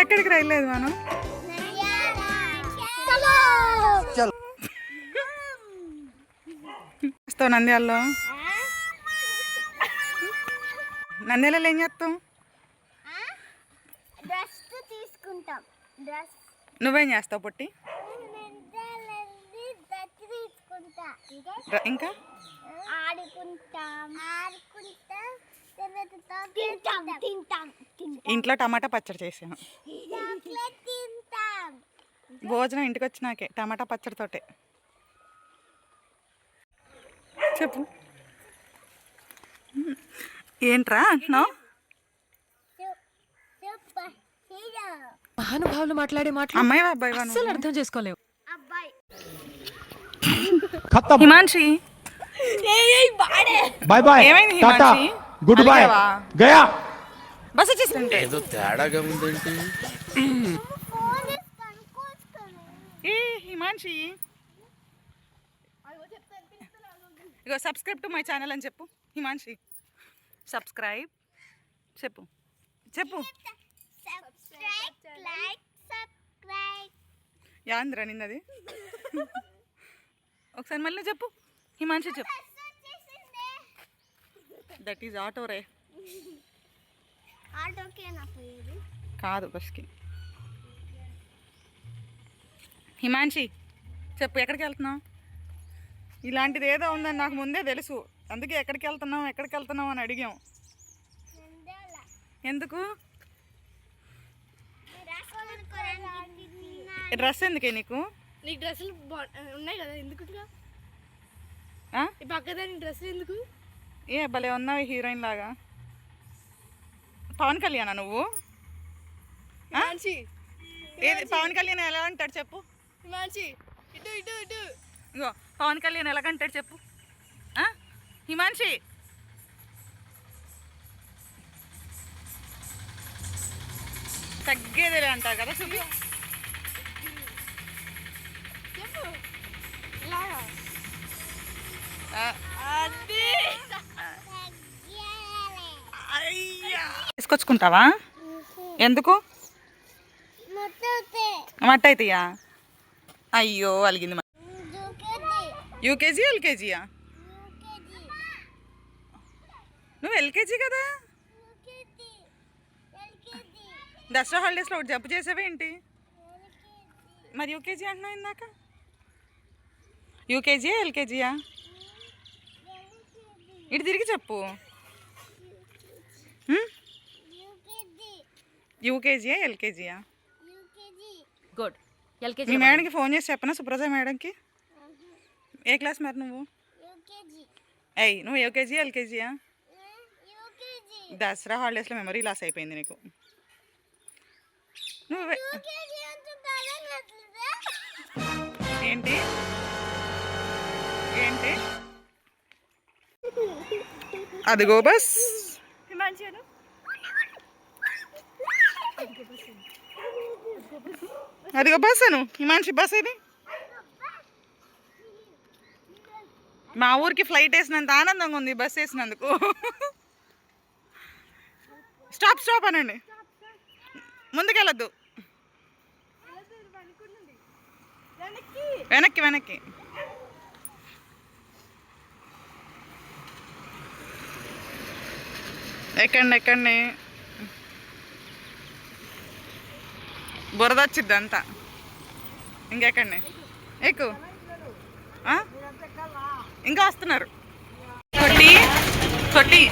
ఎక్కడికి రైలేదు మనం? వస్తావు నంద్యాలలో? నంద్యాలలో ఏం చేస్తాం? నువ్వేం చేస్తావు పొట్టి? ఇంకా? ఆడుకుంటాం. ఆడుకుంటాం. ఇంట్లో టమాటా పచ్చడి చేసాను. భోజనం ఇంటికి వచ్చినాకే టమాటా పచ్చడితోటే చెప్పు. ఏంట్రా అంటున్నావు? మహానుభావులు మాట్లాడే మాట అమ్మాయి అబ్బాయి అసలు అర్థం చేసుకోలేవు. హిమాన్షి. Bye bye. ఏమైంది హిమాన్షి? గుడ్ బాయ్ గయా. బస్ వచ్చేసింది ఏదో తేడాగా ఉందంటే ఏ హిమాన్షి. ఇగో సబ్స్క్రైబ్ టు మై ఛానల్ అని చెప్పు హిమాన్షి. సబ్స్క్రైబ్ చెప్పు. చెప్పు. యాంద్ర నిన్నది. ఒకసారి మళ్ళీ చెప్పు హిమాన్షి చెప్పు. దట్ ఈజ్ ఆటో రే కాదు బస్కి హిమాన్షి చెప్పు ఎక్కడికి వెళ్తున్నావు? ఇలాంటిది ఏదో ఉందని నాకు ముందే తెలుసు. అందుకే ఎక్కడికి వెళ్తున్నాం ఎక్కడికి వెళ్తున్నాం అని అడిగాం. ఎందుకు? డ్రెస్ ఎందుకే నీకు? నీకు డ్రెస్సులు ఉన్నాయి కదా ఎందుకు ఆ? ఈ పక్కదాని డ్రెస్సులు ఎందుకు? ఏ భలే ఉన్నావు హీరోయిన్ లాగా. పవన్ కళ్యాణా నువ్వు? ఏది పవన్ కళ్యాణ్ ఎలా అంటాడు చెప్పు. హిమాన్షి ఇటు ఇటు ఇటు. ఇగో పవన్ కళ్యాణ్ ఎలాగంటాడు చెప్పు? హిమాన్షి. తగ్గేదేలే అంటారు కదా చూపి చెప్పు. అయ్యా. తీసుకొచ్చుకుంటావా? ఎందుకు? మట్ట అవుతాయా అయ్యో అలిగింది యూకేజీ ఎల్కేజీయా? నువ్వు ఎల్కేజీ కదా? దసరా హాలిడేస్లో ఒకటి జబ్బు చేసావేంటి మరి యూకేజీ అంటున్నావు ఇందాక? యూకేజీయా ఎల్కేజీయా? ఇటు తిరిగి చెప్పు. యూకేజీయా ఎల్కేజీయా? యూకేజీ. గుడ్. ఎల్కేజీ మీ మేడంకి ఫోన్ చేసి చెప్పనా సుప్రజ మేడంకి? ఏ క్లాస్ మరి నువ్వు? యూకేజీ. అయ్యి నువ్వు యూకేజీ ఎల్కేజీయా? యూకేజీ. దసరా హాలిడేస్లో మెమరీ లాస్ అయిపోయింది నీకు. నువ్వే ఏంటి? ఏంటి? అదిగో బస్. అదిగో బస్ అను. హిమాన్షి బస్ ఇది. మా ఊరికి ఫ్లైట్ వేసినంత ఆనందంగా ఉంది బస్ వేసినందుకు. స్టాప్ స్టాప్ అనండి. ముందుకెళ్ళొద్దు. వెనక్కి. వెనక్కి. ఎక్కండి ఎక్కండి. బురద వచ్చిద్ది అంతా. ఇంకెక్కండి. ఎక్కు? ఇంకా వస్తున్నారు. కొట్టి కొట్టి.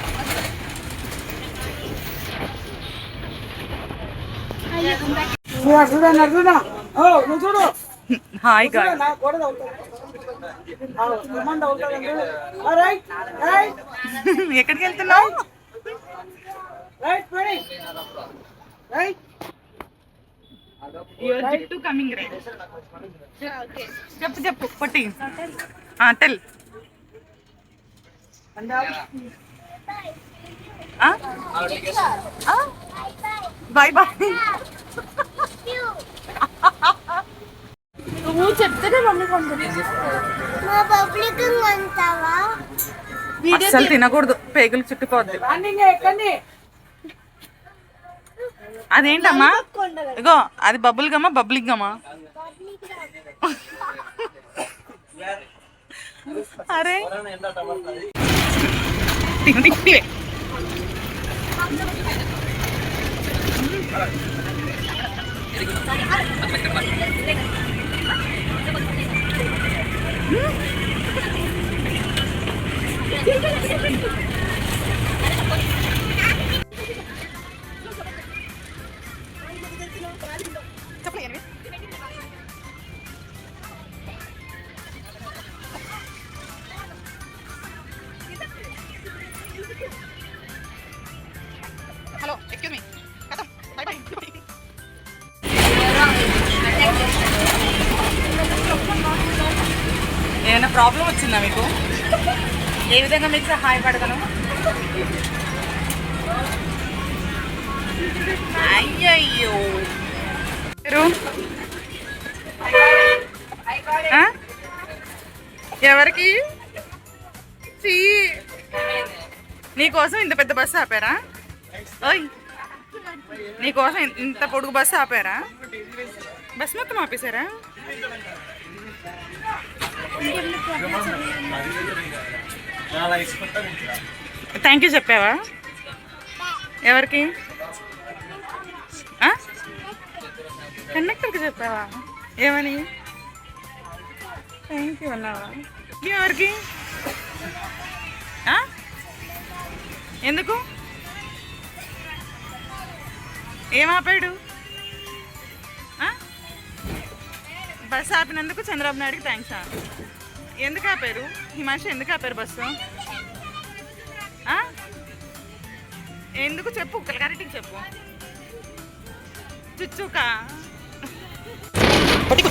హాయ్ ఎక్కడికి వెళ్తున్నావు? యువర్ జుట్టు కమింగ్ రైట్ చెప్పు చెప్పు పొట్టి టెల్ బాయ్ బాయ్ నువ్వు చెప్తేనే మమ్మీ కొంటుంది మా పబ్లిక్ అంటావా అస్సలు తినకూడదు. పేగులు చుట్టుకోవద్దు. అదేంటమ్మా ఇగో అది బబుల్ గమ్మా బబ్లింగ్ గమ్మా అరే తిను, తిను, ఏ విధంగా మీకు సహాయపడగలను అయ్యయ్యో. ఎవరికి? చీ. నీకోసం ఇంత పెద్ద బస్సు ఆపారా? ఓయ్. నీకోసం ఇంత పొడుగు బస్సు ఆపారా? బస్ మొత్తం ఆపేశారా? థ్యాంక్ యూ చెప్పావా? ఎవరికి? కండక్టర్కి చెప్పావా? ఏమని? థ్యాంక్ యూ అన్నావా? ఎవరికి? ఎందుకు? ఏం బస్ బస్సు ఆపినందుకు చంద్రబాబు నాయుడుకి థ్యాంక్స్ ఎందుకు ఆపారు? హిమాంశు ఎందుకు ఆపారు బస్సు? ఆ? ఎందుకు చెప్పు కరెక్ట్గా చెప్పు. చుచ్చుకా? పని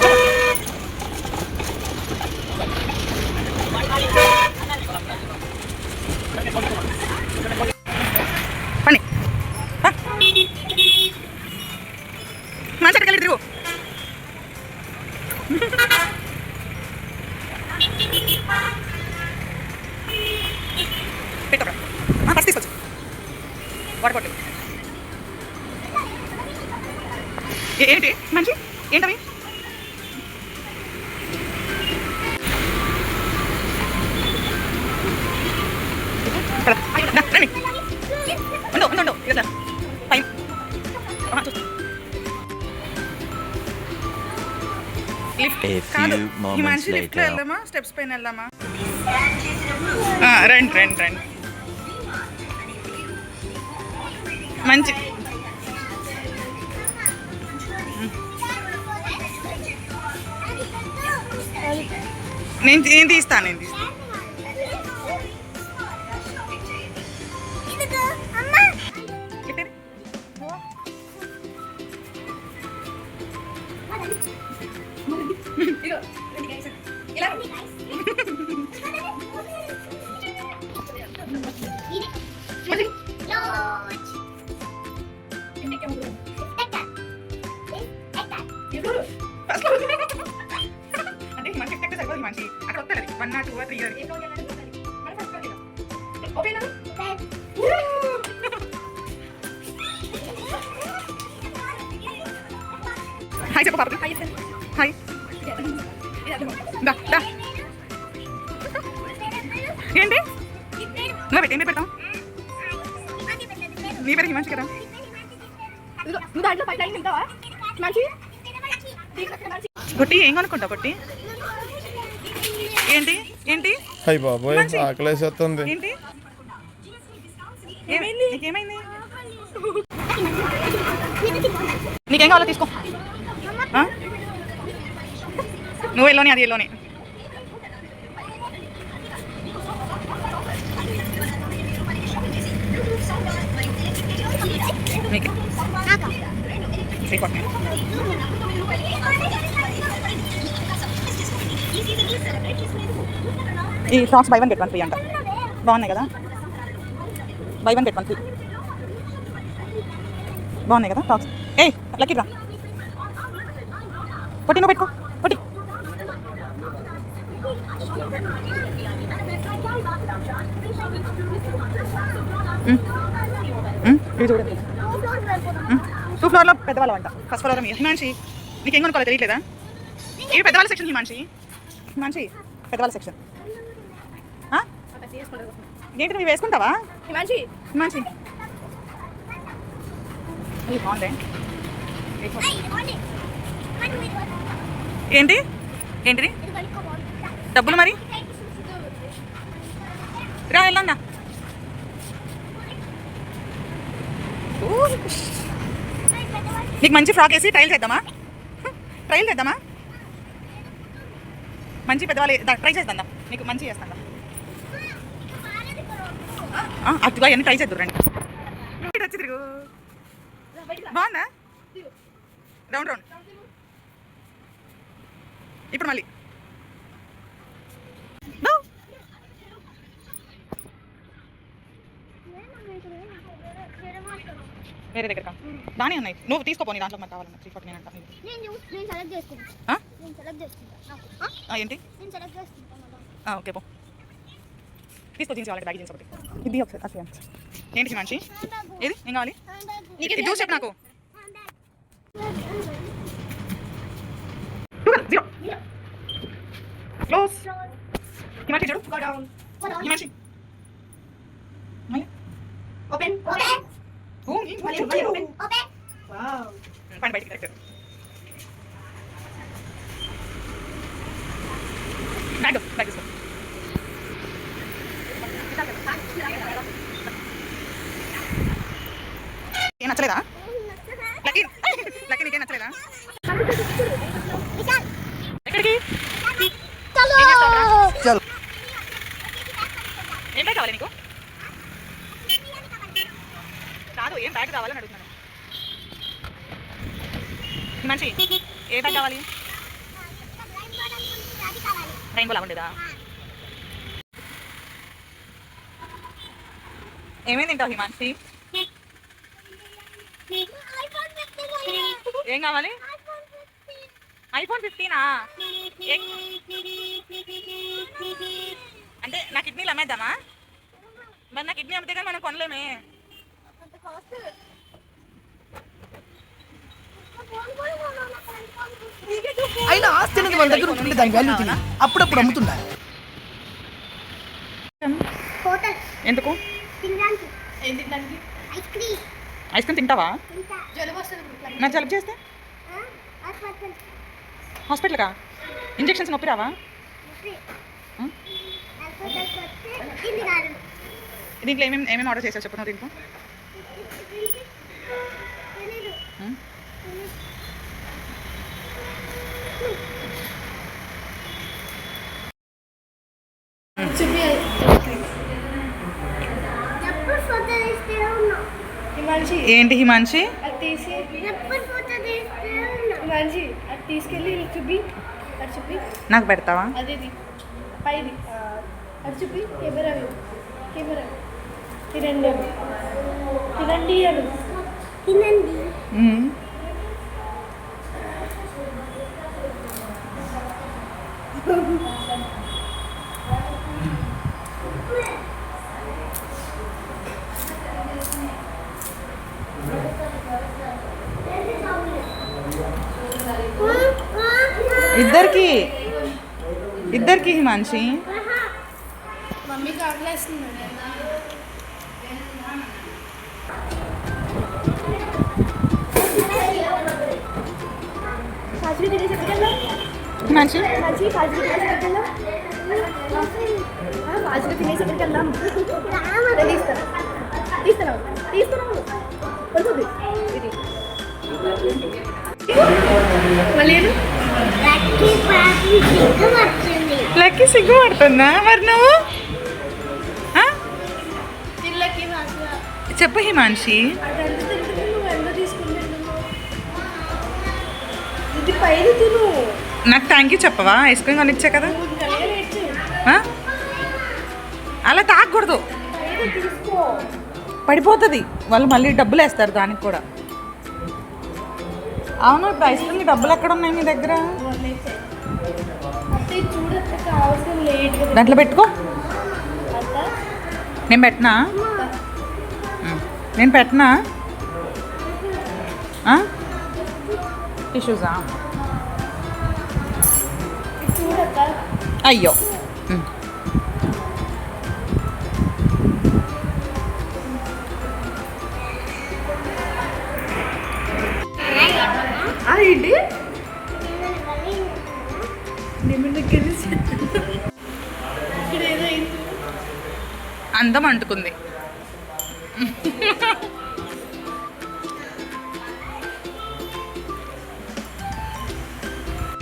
వెళ్దామా? స్టెప్స్ పైన వెళ్దామా? రండి రండి రండి. మంచి నేను నేను తీస్తాను నేను ఏంటి? ఏంటి? అయ్యి బాబోయ్. ఆకలేసేస్తుంది. ఏంటి? ఏమైంది? నీకేమైంది? నీకేం కావాలో తీసుకో? నువ్వు ఎల్లోని అది ఎల్లోని నీకే. ఈ shops buy one get one free అంట. బాగున్నాయి కదా? Buy one get one free. బాగున్నాయి కదా టాప్స్ ఏ లక్కీ రా పొట్టి నువ్వు పెట్టుకో. పొట్టి. చూడండి టూ ఫ్లోర్లో పెద్దవాళ్ళు అంట ఫస్ట్ ఫ్లోర్ మీ హిమాన్షి. నీకు ఏం కొనుక్కోవాలో తెలియట్లేదా? ఇవి పెద్దవాళ్ళ సెక్షన్ హిమాన్షి. హిమాన్షి పెద్దవాళ్ళ సెక్షన్ ఏంటి నువ్వు వేసుకుంటావా? ఇది బాగుంది. ఏంటి? ఏంటిది? డబ్బులు మరి? రా వెళ్ళందా నీకు మంచి ఫ్రాక్ వేసి ట్రైల్ చేద్దామా? ట్రైల్ చేద్దామా? మంచి పెద్దవాళ్ళు ట్రై చేద్దాం నీకు మంచి చేస్తాను దా. ఆ, అన్ని ట్రై చేద్దాం రండి. ఇటు వచ్చి తిరుగు. బాగుందా? రౌండ్ రౌండ్ ఇప్పుడు మళ్ళీ. No. వేరే దగ్గర దాని ఉన్నాయి. నువ్వు తీసుకోపోని దాంట్లో మనకు కావాలన్నా. త్రీ ఫార్టీ నైన్ అంట నీది. నేను చూ- నేను సెలెక్ట్ చేసుకుంటా. ఆ? నేను సెలెక్ట్ చేసుకుంటా. ఆ? ఆ, ఏంటి? ఓకే పో. తీసుకో జీన్స్ వాళ్ళకి బ్యాగ్ జీన్స్ ఒకటి. ఇది ఒకసారి అసలు ఏంటి మంచి ఏది? ఏం కావాలి? ఇది చూసి చెప్పు నాకు. టూవెల్ జీరో క్లోజ్ హిమాచి చూడు. హిమాచి మళ్ళీ ఓపెన్ ఓ, ఈ హిమాచి చూడు. పండి బయటికి కరెక్ట్ బ్యాగ్ బ్యాగ్ తీసుకో ఏం నచ్చలేదా లక్కీ లక్కీ నీకేం నచ్చలేదా ఎక్కడికి ఏం చేస్తావురా? ఏం బ్యాగ్ కావాలి నీకు కాదు ఏం బ్యాగ్ కావాలని అడుగుతున్నాను మంచి ఏ బ్యాగ్ కావాలి? రెయిన్బో లా ఉండేదా? ఏమేమి తింటావు హిమాన్సి ఏం కావాలి? ఐఫోన్ ఫిఫ్టీనా? అంటే నా కిడ్నీలు అమ్మేద్దామా? మరి నా కిడ్నీ అమ్మితే కానీ మనం కొనలేమే. అయినా ఆస్తి అనేది మన దగ్గర ఉంటుంటే దాని వాల్యూ తెలియదు అప్పుడప్పుడు అమ్ముతుండాలి. ఎందుకు? Ice cream. ఐస్ క్రీమ్ తింటావా? తింటా. జలుబు వస్తుంది నాకు జలుబు చేస్తే? ఆ? హాస్పిటల్. హాస్పిటల్కా? ఇంజెక్షన్స్ నొప్పి. రావా దీంట్లో ఏమేమి ఏమేమి ఆర్డర్ చేసావు చెప్పు దీంట్లో? ఏంటి హిమాన్షి? తీసుకెళ్ళి చూపి. అది చూపి. నాకు పెడతావా? అదే పైది. చూపి. Camera camera. అను తినండి అను. తినండి. ఇద్దరికి. ఇద్దరికి హిమాన్షి. మమ్మీకి ఆకలేస్తుంది మంచి? ఫాస్ట్గా తినేసి ఎక్కడికెళ్ళాం ఫాస్ట్గా తినేసి ఎక్కడికెళ్ళాం అదే తీస్తాను. తీస్తున్నావు తీస్తున్నావు పడుతుంది ఇది. మళ్ళీ ఏడు? లక్కీ సిగ్గు వచ్చింది లక్కీ సిగ్గు పడుతుందా? మరి నువ్వు? చెప్పు హిమాన్షి. తిను. నాకు థ్యాంక్ యూ చెప్పవా? ఐస్ క్రీమ్ కొనిచ్చా కదా? అలా తాగకూడదు. పడిపోతుంది. వాళ్ళు మళ్ళీ డబ్బులు వేస్తారు దానికి కూడా. అవును ఇప్పుడు ఐస్ క్రీమ్ డబ్బులు ఎక్కడ ఉన్నాయి మీ దగ్గర? దాంట్లో పెట్టుకో. నేను పెట్టనా. నేను పెట్టనా? టిష్యూసా అయ్యో. ఏంటి. అందం అంటుకుంది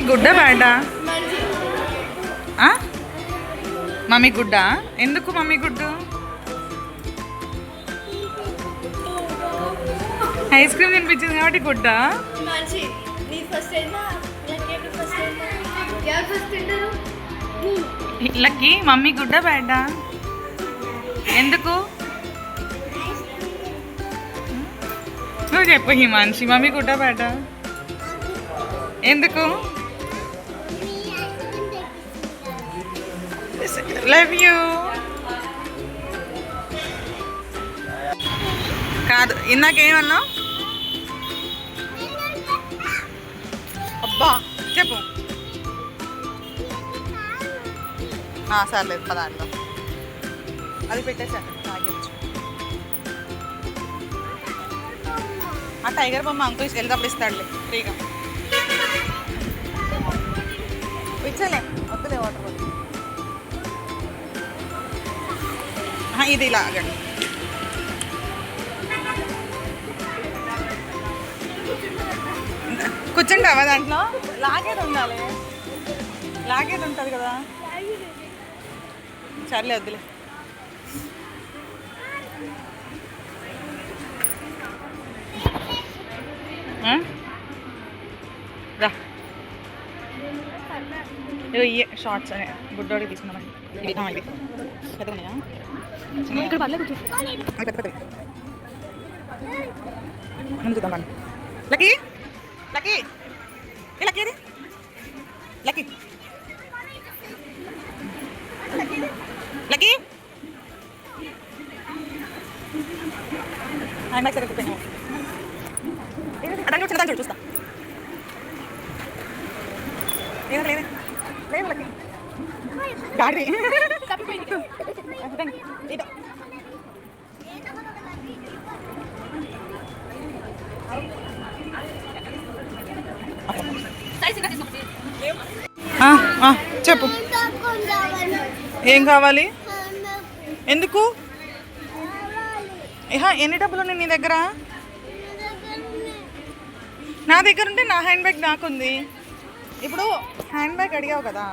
గుడ్డ బ్యాడా మమ్మీ గుడ్డ ఎందుకు మమ్మీ గుడ్డు ఐస్ క్రీమ్ తినిపించింది కాబట్టి గుడ్డ? లక్కీ మమ్మీ గుడ్డ బ్యాడా ఎందుకు? నువ్వు చెప్పు హిమాన్షి మమ్మీ గుడ్డ బ్యాడా ఎందుకు? లవ్ యూ కాదు ఇందాకేమన్నావు అబ్బా చెప్పు. సర్లేదు పదార్థం అది పెట్టేసాను తాగొచ్చు ఆ టైగర్ బొమ్మ అంకుల్ వెళ్ళేటప్పుడు ఇస్తాడులే ఫ్రీగా. ఇచ్చలే వద్దులే వాటర్ బాటిల్ ఇది ఇలా ఆగండి కూర్చుంటావా దాంట్లో లాగేది ఉండాలి లాగేది ఉంటుంది కదా సర్లే వద్దులే? రా ఇయ్యే షార్ట్స్ అనే బుడ్డోడికి తీసుకున్నాం పెద్దగా ఇక్కడ పర్లేదు పెద్ద పెద్దవి మనం చూద్దాం రండి లక్కీ లక్కీ ఏ లక్కీ ఇది లక్కీ లక్కీ హ్యాండ్ బ్యాగ్ సరిగ్గా పెట్టాను అడగ వచ్చిన దాన్ని చూడు చూస్తా లేదు లేదు లేదు లక్కీ గాడి ఇదో ఆ, ఆ, Ah, ah, చెప్పు. ఏం కావాలి? ఎందుకు? ఎన్ని డబ్బులు ఉన్నాయి నీ దగ్గర? నా దగ్గర ఉంటే నా హ్యాండ్ బ్యాగ్ నాకుంది. ఇప్పుడు హ్యాండ్ బ్యాగ్ అడిగావు కదా.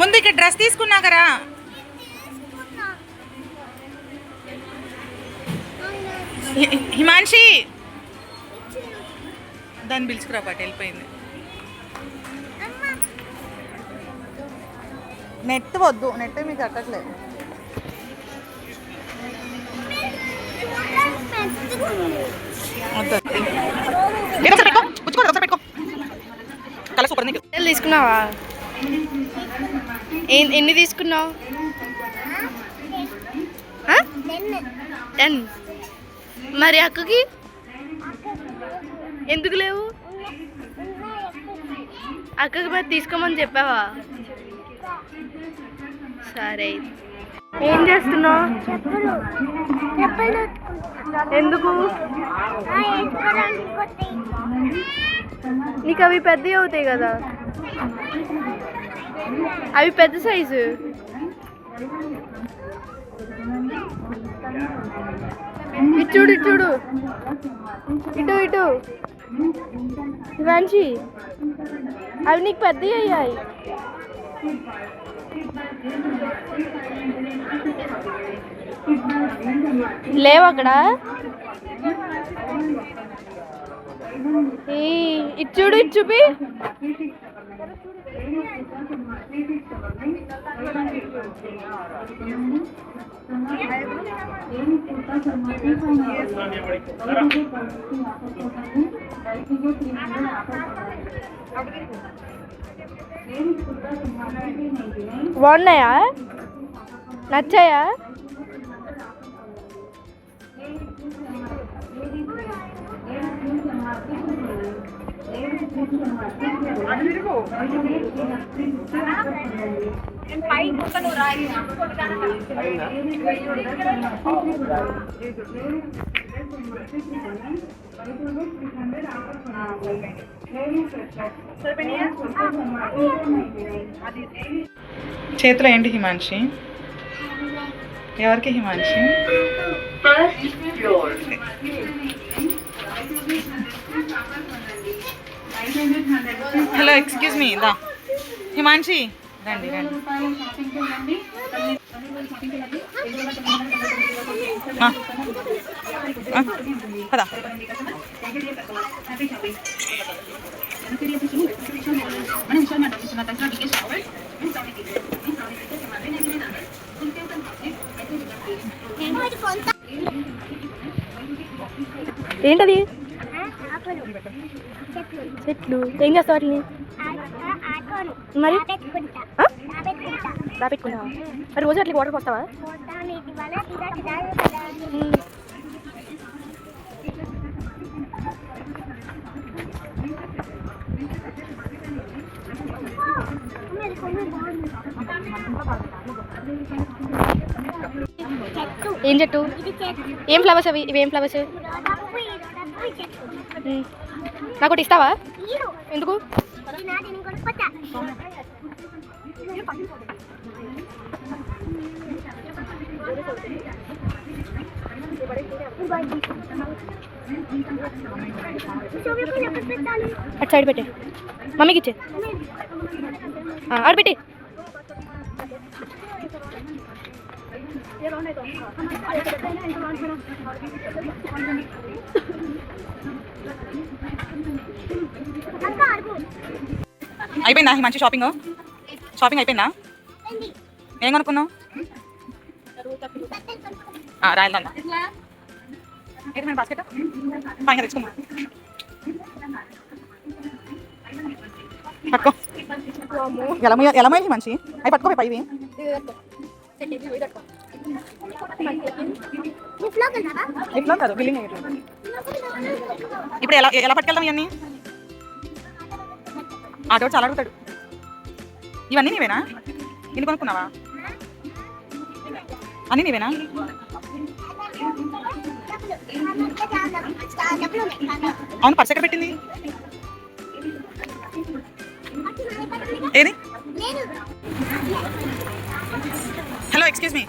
ముందు ఇక్కడ డ్రెస్ తీసుకున్నా కదా హిమాన్షి! దాన్ని పిలుచుకురా పాటు వెళ్ళిపోయింది. నెట్ వద్దు నెట్ మీకు కట్టట్లేదు. వద్దు. పెట్టుకో. పుచ్చుకో ఒకసారి పెట్టుకో. కల సూపర్ నీకు. తీసుకున్నావా? ఎన్ని తీసుకున్నావు? టెన్. మరి అక్కకి? ఎందుకు లేవు? అక్కకి మరి తీసుకోమని చెప్పావా? సరే అయితే. ఏం చేస్తున్నావు? ఎందుకు? నీకు అవి పెద్దవి అవుతాయి కదా. అవి పెద్ద సైజు. ఇటు చూడు. ఇటు ఇటు. ఇవాంచి. అవి నీకు పెద్దవి అయ్యాయి. లేవు అక్కడ. ఈ ఇటు చూడు ఇటు చూపి. అప్పుడు బాగున్నాయా? నచ్చాయా? చేతిలో ఏంటి హిమాంషి ఎవరికి హిమాంషి హలో ఎక్స్క్యూజ్ మీ దా హిమాంషి రండి పద. ఏంటది? చెట్లు. చెట్లు. ఏం చేస్తావు వాటిని? మరి? దాపెట్టుకున్నావా మరి రోజు అట్లా వాటర్ పోస్తావా ఏం చెట్టు? ఏం ఫ్లవర్స్ అవి? ఇవి ఏం ఫ్లవర్స్ రోడప్పు ఈ రోడప్పు ఈ చెట్టు నాకు ఒకటి ఇస్తావా ఈడు ఈ అయిపోయిందా షాపింగ్ షాపింగ్ అయిపోయిందా? ఏం కొనుక్కున్నావు? రాయలన్నా ఏంటి మన బాస్కెట్ పైన తెచ్చుకున్నా పట్టుకో. ఎలా ఎలా మంచి? అవి పట్టుకో పైవి పట్టుకో. ఇట్లా కాదు బిల్లింగ్ ఇప్పుడు ఎలా ఎలా పట్టుకెళ్దాం ఇవన్నీ? ఆటో చాలా అడుగుతాడు. ఇవన్నీ నీవేనా? ఇన్ని కొనుక్కున్నావా? అన్నీ నీవేనా? అవును పర్స్ ఎక్కడ పెట్టింది? ఏది? హలో ఎక్స్క్యూజ్ మీ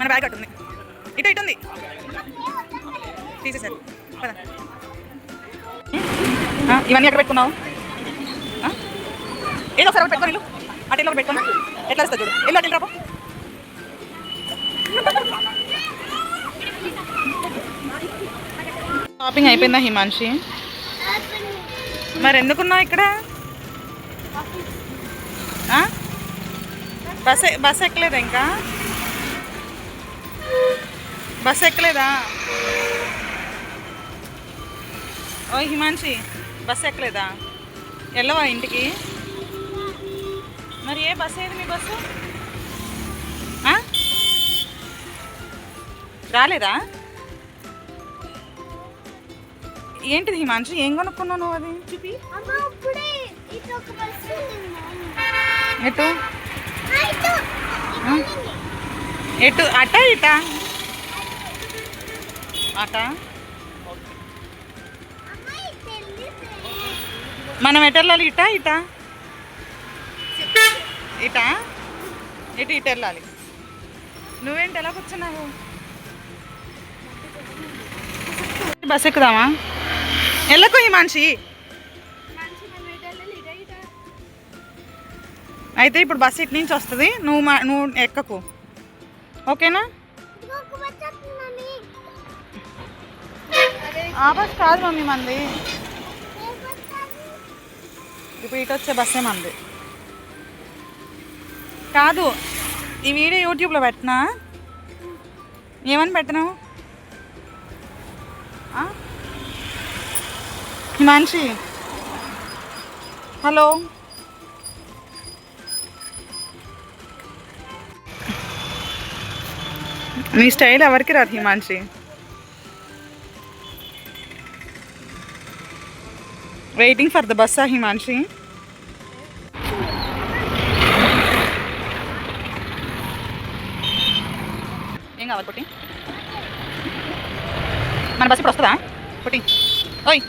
మన బ్యాగ్ ఉంది. ఇటు ఇటు ఉంది. తీసేసారు పద. ఇవన్నీ ఎక్కడ పెట్టుకున్నావు? ఏదో ఒకసారి ఒకటి పెట్టుకొని ఇల్లు అటు ఇల్లు పెట్టుకున్నా ఎట్లా వస్తుంది చూడు. ఇల్లు అటు ఇల్లు రాపో షాపింగ్ అయిపోయిందా హిమాంషి మరి ఎందుకున్నావు ఇక్కడ? బస్ బస్ ఎక్కలేదు ఇంకా? బస్ ఎక్కలేదా? ఓ హిమాంషి బస్ ఎక్కలేదా? వెళ్ళవా ఇంటికి? మరి ఏ బస్ ఏది మీ బస్సు? రాలేదా? ఏంటిది హిమాంషి ఏం కొనుక్కున్నావు నువ్వు అది? చూపి. ఎటు? ఎటు? అట ఇట? అట మనం ఎటు వెళ్ళాలి ఇట ఇట? ఇట? ఇటు ఇటు వెళ్ళాలి. నువ్వేంటి ఎలా కూర్చున్నావు? బస్ ఎక్కుదామా? వెళ్ళకు హిమాన్షి. అయితే ఇప్పుడు బస్ ఇటు నుంచి వస్తుంది. నువ్వు మా నువ్వు ఎక్కకు. ఓకేనా? బస్ కాదు మమ్మీ మంది. ఇప్పుడు ఇటు వచ్చే బస్సే మంది. కాదు ఈ వీడియో యూట్యూబ్లో పెట్టినా? ఏమని పెట్టినావు? ఆ? హిమాన్షి. హలో. నీ స్టైల్ ఎవరికి రాదు హిమాన్షి? వెయిటింగ్ ఫర్ ద బస్సా హిమాన్షి ఏం కావాలి పుట్టి? మన బస్ ఇప్పుడు వస్తుందా? పుట్టి. ఓయ్.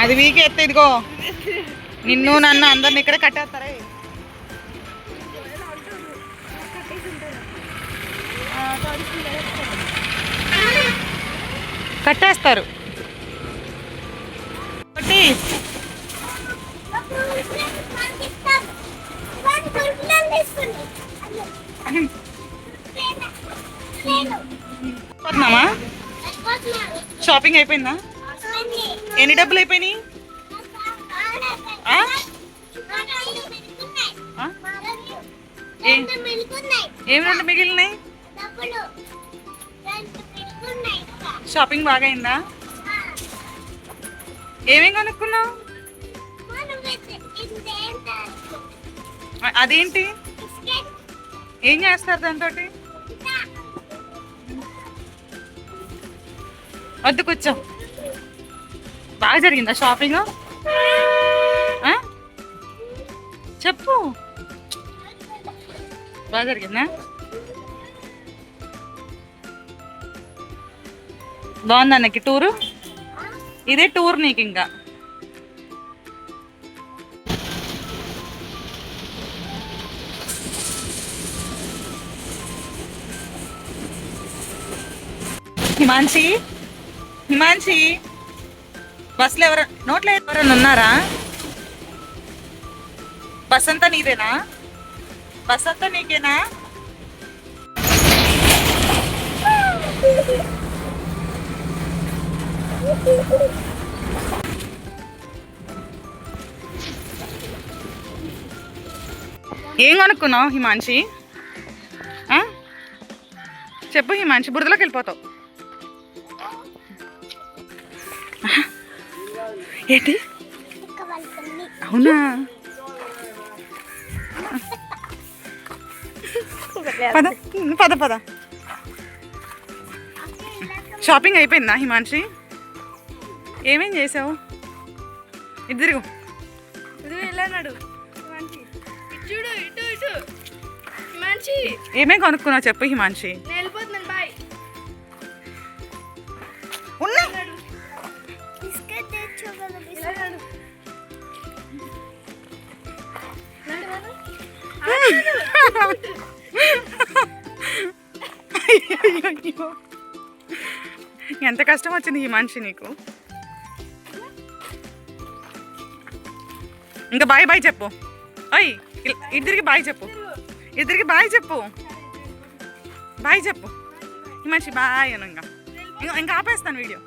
అది వీకే ఎత్తే ఇదిగో. నిన్ను నన్ను అందరిని ఇక్కడ కట్టేస్తారే. కట్టేస్తారు. ఒకటి. పోతున్నామా షాపింగ్ అయిపోయిందా? ఎన్ని డబ్బులు అయిపోయినాయి? ఏం రెండు మిగిలినాయి? షాపింగ్ బాగా అయిందా ఏమేం కొనుక్కున్నావు? అదేంటి? ఏం చేస్తారు దాంతో వద్దు కూర్చో. బాగా జరిగిందా షాపింగ్? చెప్పు. బాగా జరిగిందా? బాగుందా అన్నకి టూరు? ఇదే టూర్ నీకు ఇంకా. హిమాన్షి హిమాన్షి బస్సులో ఎవరు నోట్లో ఎవరైనా ఉన్నారా? బస్ అంతా నీదేనా? బస్ అంతా నీకేనా? ఏం కొనుక్కున్నావు హిమాన్షి? ఆ? చెప్పు హిమాన్షి బురదలోకి వెళ్ళిపోతావు. ఏంటి? అవునా? పద పద పద. షాపింగ్ అయిపోయిందా హిమాన్షి? ఏమేం చేసావు? ఇద్దరు ఇది వెళ్ళాడు మంచి ఇటు చూడు ఇటు ఇటు. మంచి ఏమేం కొనుక్కున్నావు చెప్పు హిమాన్షి. నేను వెళ్ళిపోతున్నాను బాయ్. ఉన్నా. ఎంత కష్టం వచ్చింది ఈ మనిషి నీకు? ఇంకా బాయ్ బాయ్ చెప్పు. అయ్ ఇద్దరికి బాయ్ చెప్పు. ఇద్దరికి బాయ్ చెప్పు. బాయ్ చెప్పు. మనిషి బాయ్ అను ఇంకా- ఇంకా ఆపేస్తాను వీడియో.